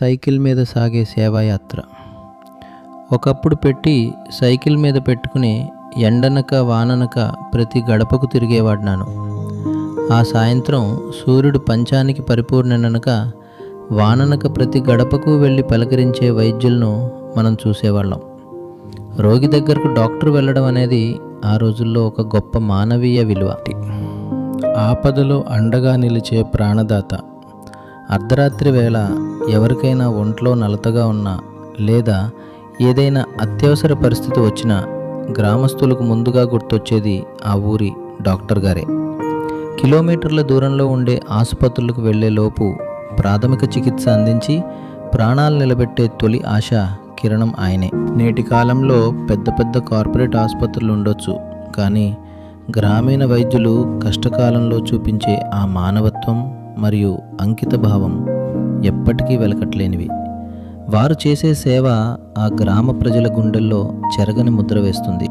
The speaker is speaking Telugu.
సైకిల్ మీద సాగే సేవాయాత్ర. ఒకప్పుడు పెట్టి సైకిల్ మీద పెట్టుకుని ఎండనక వాననక ప్రతి గడపకు తిరిగేవాడినాను ఆ సాయంత్రం సూర్యుడు పంచానికి పరిపూర్ణనక వాననక ప్రతి గడపకు వెళ్ళి పలకరించే వైద్యులను మనం చూసేవాళ్ళం. రోగి దగ్గరకు డాక్టర్ వెళ్ళడం అనేది ఆ రోజుల్లో ఒక గొప్ప మానవీయ విలువ. ఆపదలో అండగా నిలిచే ప్రాణదాత. అర్ధరాత్రి వేళ ఎవరికైనా ఒంట్లో నలతగా ఉన్నా లేదా ఏదైనా అత్యవసర పరిస్థితి వచ్చినా గ్రామస్తులకు ముందుగా గుర్తొచ్చేది ఆ ఊరి డాక్టర్ గారే. కిలోమీటర్ల దూరంలో ఉండే ఆసుపత్రులకు వెళ్ళేలోపు ప్రాథమిక చికిత్స అందించి ప్రాణాలు నిలబెట్టే తొలి ఆశ కిరణం ఆయనే. నేటి కాలంలో పెద్ద పెద్ద కార్పొరేట్ ఆసుపత్రులు ఉండొచ్చు కానీ గ్రామీణ వైద్యులు కష్టకాలంలో చూపించే ఆ మానవత్వం మరియు అంకిత భావం ఎప్పటికీ వెలకట్లేనివి వారు చేసే సేవ ఆ గ్రామ ప్రజల గుండెల్లో చెరగని ముద్ర వేస్తుంది.